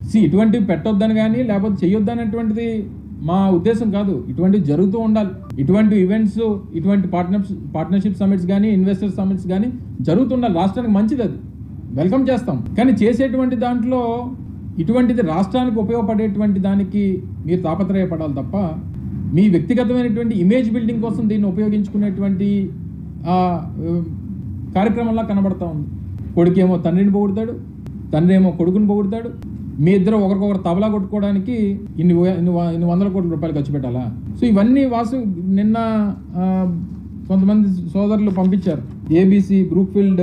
C ఇటువంటివి పెట్టొద్దని కానీ లేకపోతే చెయ్యొద్దనేటువంటిది మా ఉద్దేశం కాదు. ఇటువంటివి జరుగుతూ ఉండాలి. ఇటువంటి ఈవెంట్స్ ఇటువంటి పార్ట్నర్స్ పార్ట్నర్షిప్ సమిట్స్ కానీ ఇన్వెస్టర్ సమిట్స్ కానీ జరుగుతుండాలి రాష్ట్రానికి మంచిది అది. వెల్కమ్ చేస్తాం. కానీ చేసేటువంటి దాంట్లో ఇటువంటిది రాష్ట్రానికి ఉపయోగపడేటువంటి దానికి మీరు తాపత్రయపడాలి తప్ప మీ వ్యక్తిగతమైనటువంటి ఇమేజ్ బిల్డింగ్ కోసం దీన్ని ఉపయోగించుకునేటువంటి కార్యక్రమంలా కనబడతా ఉంది. కొడుకేమో తండ్రిని పొగుడతాడు తండ్రి ఏమో కొడుకుని పొగుడతాడు మీ ఇద్దరు ఒకరికొకరు తబలా కొట్టుకోవడానికి ఇన్ని ఇన్ని వందల కోట్ల రూపాయలు ఖర్చు పెట్టాలా? సో ఇవన్నీ వాసు నిన్న కొంతమంది సోదరులు పంపించారు. ఏబీసీ బ్రూక్ఫీల్డ్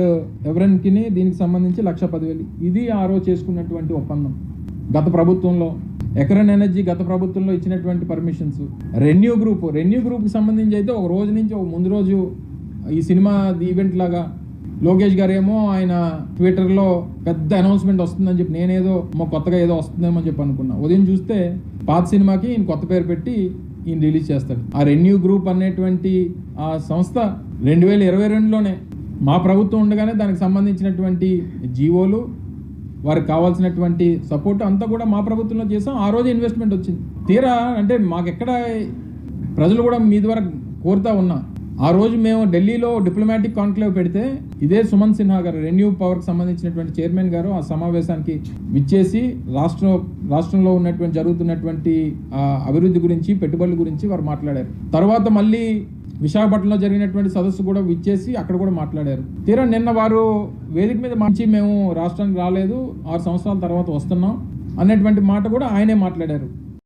ఎవరెన్కి దీనికి సంబంధించి లక్ష పదివేలు. ఇది ఆ రోజు చేసుకున్నటువంటి ఒప్పందం. గత ప్రభుత్వంలో ఎకరన్ ఎనర్జీ గత ప్రభుత్వంలో ఇచ్చినటువంటి పర్మిషన్స్. రెన్యూ గ్రూప్ రెన్యూ గ్రూప్కి సంబంధించి అయితే ఒక రోజు నుంచి ఒక ముందు రోజు ఈ సినిమా ఈవెంట్ లాగా లోకేష్ గారు ఏమో ఆయన ట్విట్టర్లో పెద్ద అనౌన్స్మెంట్ వస్తుందని చెప్పి నేనేదో మా కొత్తగా ఏదో వస్తుందేమో అని చెప్పి అనుకున్నా. ఉదయం చూస్తే పాత సినిమాకి ఈయన కొత్త పేరు పెట్టి ఈయన రిలీజ్ చేస్తాడు. ఆ రెన్యూ గ్రూప్ అనేటువంటి ఆ సంస్థ రెండు వేల ఇరవై రెండులోనే మా ప్రభుత్వం ఉండగానే దానికి సంబంధించినటువంటి జీవోలు వారికి కావాల్సినటువంటి సపోర్ట్ అంతా కూడా మా ప్రభుత్వంలో చేసాం. ఆ రోజు ఇన్వెస్ట్మెంట్ వచ్చింది. తీరా అంటే మాకెక్కడ ప్రజలు కూడా మీ ద్వారా కోరుతా ఉన్నా. ఆ రోజు మేము ఢిల్లీలో డిప్లొమాటిక్ కాన్క్లేవ్ పెడితే ఇదే సుమన్ సిన్హా గారు రెన్యూ పవర్కి సంబంధించినటువంటి చైర్మన్ గారు ఆ సమావేశానికి విచ్చేసి రాష్ట్ర రాష్ట్రంలో ఉన్నటువంటి జరుగుతున్నటువంటి అభివృద్ధి గురించి పెట్టుబడుల గురించి వారు మాట్లాడారు. తర్వాత మళ్ళీ విశాఖపట్నంలో జరిగినటువంటి సదస్సు కూడా విచ్చేసి అక్కడ కూడా మాట్లాడారు. తీరా నిన్న వారు వేదిక మీద మంచి మేము రాష్ట్రానికి రాలేదు ఆరు సంవత్సరాల తర్వాత వస్తున్నాం అన్నటువంటి మాట కూడా ఆయనే మాట్లాడారు.